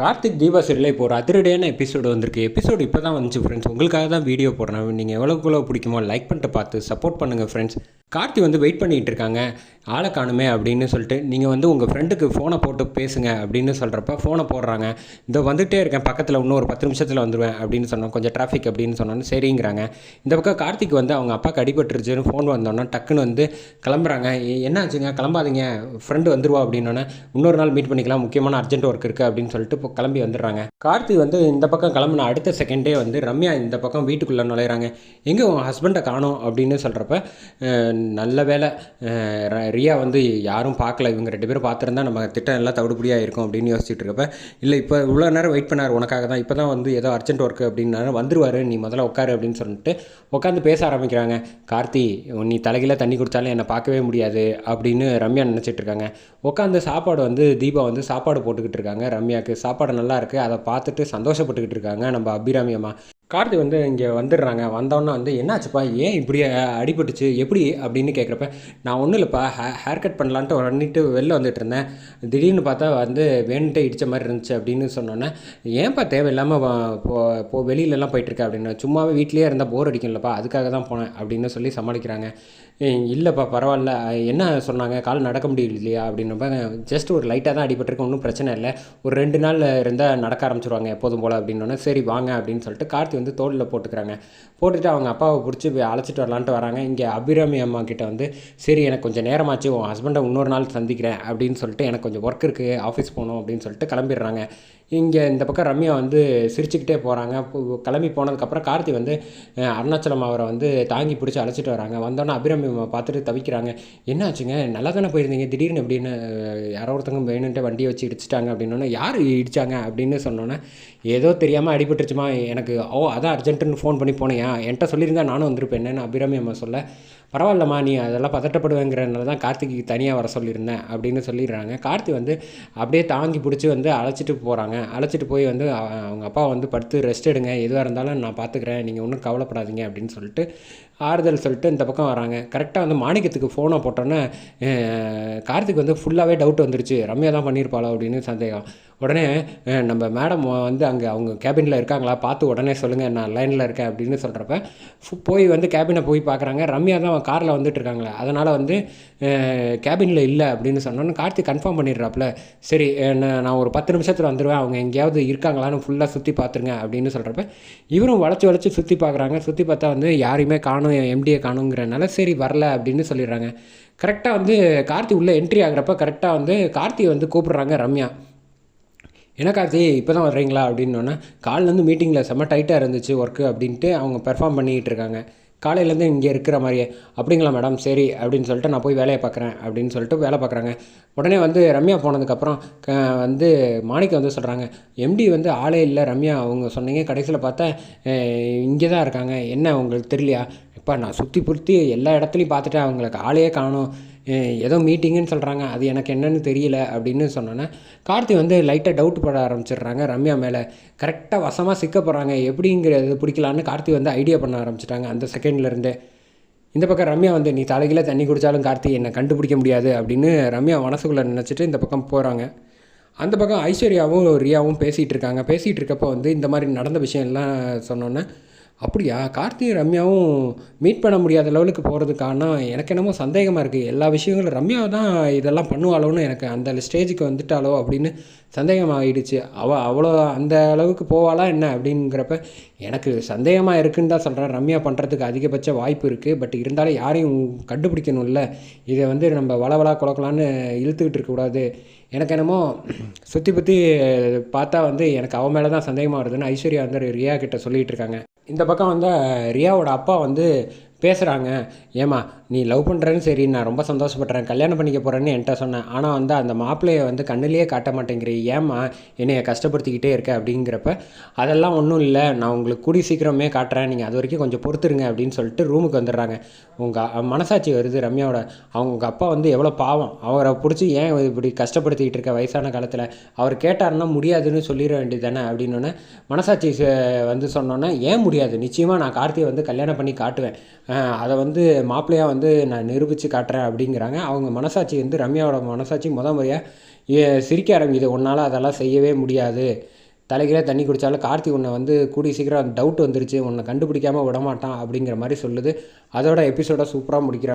கார்த்திக் தீபா சீரியலில் இப்போ ஒரு அதிரடியான எபிசோடு வந்திருக்கு. எபிசோடு இப்போ தான் வந்துச்சு ஃப்ரெண்ட்ஸ் உங்களுக்காக தான் வீடியோ போடுறேன். நீங்கள் எவ்வளோக்கு எவ்வளோ பிடிக்குமோ லைக் பண்ணிட்டு பார்த்து சப்போர்ட் பண்ணுங்கள் ஃப்ரெண்ட்ஸ் கார்த்தி வந்து வெயிட் பண்ணிகிட்டு இருக்காங்க. ஆளை காணுமே அப்படின்னு சொல்லிட்டு நீங்கள் வந்து உங்கள் ஃப்ரெண்டுக்கு ஃபோனை போட்டு பேசுங்க அப்படின்னு சொல்கிறப்ப ஃபோனை போடுறாங்க. இந்த வந்துகிட்டே இருக்கேன். பக்கத்தில் இன்னும் ஒரு பத்து நிமிஷத்தில் வந்துடுவேன் அப்படின்னு சொன்னோம். கொஞ்சம் டிராஃபிக் அப்படின்னு சொன்னோன்னு சரிங்கிறாங்க. இந்த பக்கம் கார்த்திக் வந்து அவங்க அப்பாவுக்கு அடிபட்டுருச்சுன்னு ஃபோன் வந்தோன்னா டக்குன்னு வந்து கிளம்புறாங்க. என்னாச்சுங்க கிளம்பாதீங்க. ஃப்ரெண்டு வந்துருவா அப்படின்னோடனே இன்னொரு நாள் மீட் பண்ணிக்கலாம். முக்கியமான அர்ஜென்ட் ஒர்க் இருக்குது அப்படின்னு சொல்லிட்டு இப்போ கிளம்பி வந்துடுறாங்க. கார்த்திக் வந்து இந்த பக்கம் கிளம்புன அடுத்த செகண்டே வந்து ரம்யா இந்த பக்கம் வீட்டுக்குள்ளே நுழையிறாங்க. எங்கே உன் ஹஸ்பண்டை காணும் அப்படின்னு சொல்கிறப்ப நல்ல வேலை ரியா வந்து யாரும் பார்க்கல. இவங்க ரெண்டு பேரும் பார்த்துருந்தா நம்ம திட்டம் எல்லாம் தவிடுபடியாக இருக்கும் அப்படின்னு யோசிச்சுட்டு இருக்கப்ப இல்லை இப்போ இவ்வளோ நேரம் வெயிட் பண்ணார் உனக்காக தான். இப்போ தான் வந்து ஏதோ அர்ஜென்ட் ஒர்க்கு அப்படின்னாரு. வந்துருவார். நீ முதல்ல உட்காரு அப்படின்னு சொல்லிட்டு உட்காந்து பேச ஆரம்பிக்கிறாங்க. கார்த்தி நீ தலைகீழ தண்ணி குடித்தாலும் என்னை பார்க்கவே முடியாது அப்படின்னு ரம்யா நினச்சிட்டு இருக்காங்க. உட்காந்து சாப்பாடு வந்து தீபா வந்து சாப்பாடு போட்டுக்கிட்டு இருக்காங்க. ரம்யாவுக்கு சாப்பாடு நல்லா இருக்குது அதை பார்த்துட்டு சந்தோஷப்பட்டுக்கிட்டு இருக்காங்க நம்ம அபிராமி அம்மா. கார்த்தி வந்து இங்கே வந்துடுறாங்க. வந்தோன்னே வந்து என்னாச்சுப்பா? ஏன் இப்படி அடிபட்டுச்சு? எப்படி? அப்படின்னு கேட்குறப்ப நான் ஒன்றும் இல்லைப்பா. ஹே ஹேர் கட் பண்ணலான்ட்டு பண்ணிட்டு வெளில வந்துட்டு இருந்தேன். திடீர்னு பார்த்தா வந்து வேணுட்டே இடித்த மாதிரி இருந்துச்சு அப்படின்னு சொன்னோன்னே ஏன்ப்பா தேவையில்லாமல் போ வெளியிலலாம் போயிட்டுருக்க? அப்படின்னு சும்மாவே வீட்லேயே இருந்தால் போர் அடிக்கும்லப்பா. அதுக்காக தான் போனேன். அப்படின்னு சொல்லி சமாளிக்கிறாங்க. இல்லைப்பா பரவாயில்ல. என்ன சொன்னாங்க? கால் நடக்க முடியல இல்லையா அப்படின்னப்ப ஜஸ்ட் ஒரு லைட்டாக தான் அடிபட்டிருக்கு. ஒன்றும் பிரச்சனை இல்லை. ஒரு ரெண்டு நாள் இருந்தால் நடக்க ஆரம்பிச்சிருவாங்க. எப்போதும் போல். அப்படின்னோடனே சரி வாங்க. அப்படின்னு சொல்லிட்டு கார்த்தி வந்து தோளில் போட்டுக்கிறாங்க. போட்டுட்டு அவங்க அப்பாவை பிடிச்சி போய் அழைச்சிட்டு வரலான்ட்டு வராங்க. இங்கே அபிராமி அம்மா கிட்ட வந்து சரி எனக்கு கொஞ்சம் நேரமாச்சு உன் ஹஸ்பண்டை இன்னொரு நாள் சந்திக்கிறேன் அப்படின்னு சொல்லிட்டு எனக்கு கொஞ்சம் ஒர்க் இருக்குது ஆஃபீஸ் போகணும் அப்படின்னு சொல்லிட்டு கிளம்பிடுறாங்க. இங்கே இந்த பக்கம் ரம்யா வந்து சிரிச்சுக்கிட்டே போகிறாங்க கிளம்பி போனதுக்கப்புறம் கார்த்தி வந்து அருணாச்சலம் அவரை வந்து தாங்கி பிடிச்சி அழைச்சிட்டு வராங்க. வந்தோன்னே அபிராமி பார்த்துட்டு தவிக்கிறாங்க. என்னாச்சுங்க நல்லா தானே போயிருந்தீங்க? திடீர்னு எப்படின்னு யாரோ ஒருத்தவங்க வேணுன்ட்டு வண்டியை வச்சு இடிச்சிட்டாங்க அப்படின்னோன்னே யார் இடிச்சாங்க? அப்படின்னு சொன்னோன்னே ஏதோ தெரியாமல் அடிபட்டுருச்சுமா. எனக்கு ஓ அதான் அர்ஜென்ட்டுன்னு ஃபோன் பண்ணி போனேன் என்கிட்ட சொல்லியிருந்தா நானும் வந்திருப்பேன்னு அபிராமி அம்மா சொல்ல பரவாயில்லம்மா நீ அதெல்லாம் பதட்டப்படுவேங்கிறனால தான் கார்த்திக்கு தனியாக வர சொல்லியிருந்தேன் அப்படின்னு சொல்லிடுறாங்க. கார்த்தி வந்து அப்படியே தாங்கி பிடிச்சி வந்து அழைச்சிட்டு போகிறாங்க அழைச்சிட்டு போய் வந்து அவங்க அப்பா வந்து படுத்து ரெஸ்ட் எடுங்க. எதுவாக இருந்தாலும் நான் பார்த்துக்கிறேன் நீங்கள் ஒன்றும் கவலைப்படாதீங்க அப்படின்னு சொல்லிட்டு ஆறுதல் சொல்லிட்டு இந்த பக்கம் வராங்க. கரெக்டாக வந்து மாணிக்கத்துக்கு ஃபோனை போட்டோன்னே கார்த்திக் வந்து ஃபுல்லாகவே டவுட் வந்துருச்சு. ரம்யா தான் பண்ணியிருப்பாளோ அப்படின்னு சந்தேகம். உடனே நம்ம மேடம் வந்து அங்கே அவங்க கேபினில் இருக்காங்களா? பார்த்து உடனே சொல்லுங்கள் நான் லைனில் இருக்கேன் அப்படின்னு சொல்கிறப்ப போய் வந்து கேபினை போய் பார்க்குறாங்க ரம்யா தான் காரில் வந்துட்டு இருக்காங்களே. அதனால் வந்து கேபினில் இல்லை அப்படின்னு சொன்னோன்னு கார்த்திக் கன்ஃபார்ம் பண்ணிடுறாப்புல. சரி நான் ஒரு பத்து நிமிஷத்தில் வந்துடுவேன் அவங்க எங்கேயாவது இருக்காங்களான்னு ஃபுல்லாக சுற்றி பார்த்துருங்க அப்படின்னு சொல்கிறப்ப இவரும் வளைச்சி வளைச்சி சுற்றி பார்க்குறாங்க சுற்றி பார்த்தா வந்து யாரையுமே காணும் எம்டியை காணுங்கிறனால சரி வரல அப்படின்னு சொல்லிடுறாங்க. கரெக்டாக வந்து கார்த்தி உள்ளே என்ட்ரி ஆகிறப்ப கரெக்டாக வந்து கார்த்தி வந்து கூப்பிடுறாங்க ரம்யா. என்ன கார்த்தி இப்போ தான் வர்றீங்களா? அப்படின்னோடனே காலிலேருந்து மீட்டிங்கில் செம்ம டைட்டாக இருந்துச்சு ஒர்க்கு அப்படின்ட்டு அவங்க பெர்ஃபார்ம் பண்ணிக்கிட்டு இருக்காங்க. காலையிலேருந்து இங்கே இருக்கிற மாதிரியே அப்படிங்களா மேடம் சரி அப்படின்னு சொல்லிட்டு நான் போய் வேலையை பார்க்குறேன் அப்படின்னு சொல்லிட்டு வேலை பார்க்குறாங்க. உடனே வந்து ரம்யா போனதுக்கப்புறம் க வந்து மாணிக்க வந்து சொல்கிறாங்க எம்டி வந்து ஆளே இல்லை ரம்யா. அவங்க சொன்னீங்க கடைசியில் பார்த்தா இங்கே தான் இருக்காங்க. என்ன உங்களுக்கு தெரியலையா? இப்போ நான் சுற்றி புற்றி எல்லா இடத்துலையும் பார்த்துட்டு அவங்களுக்கு ஆளையே காணும் ஏதோ மீட்டிங்குன்னு சொல்கிறாங்க அது எனக்கு என்னன்னு தெரியல அப்படின்னு சொன்னோன்னே கார்த்தி வந்து லைட்டாக டவுட் பட ஆரம்பிச்சிடுறாங்க. ரம்யா மேலே கரெக்டாக வசமாக சிக்க போகிறாங்க எப்படிங்கிறது பிடிக்கலான்னு கார்த்தி வந்து ஐடியா பண்ண ஆரம்பிச்சிட்டாங்க அந்த செகண்ட்லேருந்தே இந்த பக்கம் ரம்யா வந்து நீ தலைகில தண்ணி குடித்தாலும் கார்த்தி என்னை கண்டுபிடிக்க முடியாது அப்படின்னு ரம்யா மனசுக்குள்ளே நினச்சிட்டு இந்த பக்கம் போகிறாங்க அந்த பக்கம் ஐஸ்வர்யாவும் ரியாவும் பேசிகிட்டு இருக்காங்க. பேசிகிட்டு இருக்கப்போ வந்து இந்த மாதிரி நடந்த விஷயம்லாம் சொன்னோன்னே அப்படியா? கார்த்தியும் ரம்யாவும் மீட் பண்ண முடியாத லெவலுக்கு போகிறதுக்கான எனக்கு என்னமோ சந்தேகமாக இருக்குது எல்லா விஷயங்களும் ரம்யா தான் இதெல்லாம் பண்ணுவாளோன்னு எனக்கு அந்த ஸ்டேஜுக்கு வந்துட்டாலோ அப்படின்னு சந்தேகமாகிடுச்சு அவள் அவ்வளோ அந்த அளவுக்கு போவாளா என்ன அப்படிங்கிறப்ப எனக்கு சந்தேகமாக இருக்குன்னு தான் சொல்கிறேன் ரம்யா பண்ணுறதுக்கு அதிகபட்ச வாய்ப்பு இருக்குது பட் இருந்தாலும் யாரையும் கண்டுபிடிக்கணும்ல. இதை வந்து நம்ம வளவலா குழக்கலான்னு இழுத்துக்கிட்டு இருக்கக்கூடாது எனக்கு என்னமோ சுற்றி பற்றி பார்த்தா வந்து எனக்கு அவன் மேலே தான் சந்தேகமாக வருதுன்னு ஐஸ்வர்யா வந்து ரியா கிட்ட சொல்லிகிட்டு இருக்காங்க. இந்த பக்கம் வந்து ரியாவோட அப்பா வந்து பேசுகிறாங்க ஏமா நீ லவ் பண்ணுறேன்னு சரி நான் ரொம்ப சந்தோஷப்படுறேன். கல்யாணம் பண்ணிக்க போகிறேன்னு என்கிட்ட சொன்னேன் ஆனால் வந்து அந்த மாப்பிள்ளையை வந்து கண்ணிலேயே காட்ட மாட்டேங்கிறீ ஏம்மா என்னைய கஷ்டப்படுத்திக்கிட்டே இருக்க அப்படிங்கிறப்ப அதெல்லாம் ஒன்றும் இல்லை. நான் உங்களுக்கு கூடி சீக்கிரமே காட்டுறேன். நீங்கள் அது வரைக்கும் கொஞ்சம் பொறுத்துருங்க அப்படின்னு சொல்லிட்டு ரூமுக்கு வந்துடுறாங்க. உங்கள் மனசாட்சி வருது ரம்யாவோட. அவங்க அப்பா வந்து எவ்வளோ பாவம். அவரை பிடிச்சி ஏன் இப்படி கஷ்டப்படுத்திக்கிட்டு இருக்க வயசான காலத்தில்? அவர் கேட்டாருன்னா முடியாதுன்னு சொல்லிட வேண்டியது தானே அப்படின்னோடனே மனசாட்சி வந்து சொன்னோன்னே ஏன் முடியாது? நிச்சயமாக நான் கார்த்தியை வந்து கல்யாணம் பண்ணி காட்டுவேன். அதை வந்து மாப்பிள்ளையாக வந்து வந்து நான் நிரூபித்து காட்டுறேன் அப்படிங்கிறாங்க. அவங்க மனசாட்சி வந்து ரம்யாவோட மனசாட்சி முத முறையாக சிரிக்க ஆரம்பிக்குது உன்னால் அதெல்லாம் செய்யவே முடியாது. தலைகீழ தண்ணி குடித்தாலும் கார்த்தி உன்னை வந்து கூடி சீக்கிரம் டவுட் வந்துருச்சு. உன்னை கண்டுபிடிக்காம விடமாட்டான் அப்படிங்கிற மாதிரி சொல்லுது. அதோட எபிசோட சூப்பராக முடிக்கிறாங்க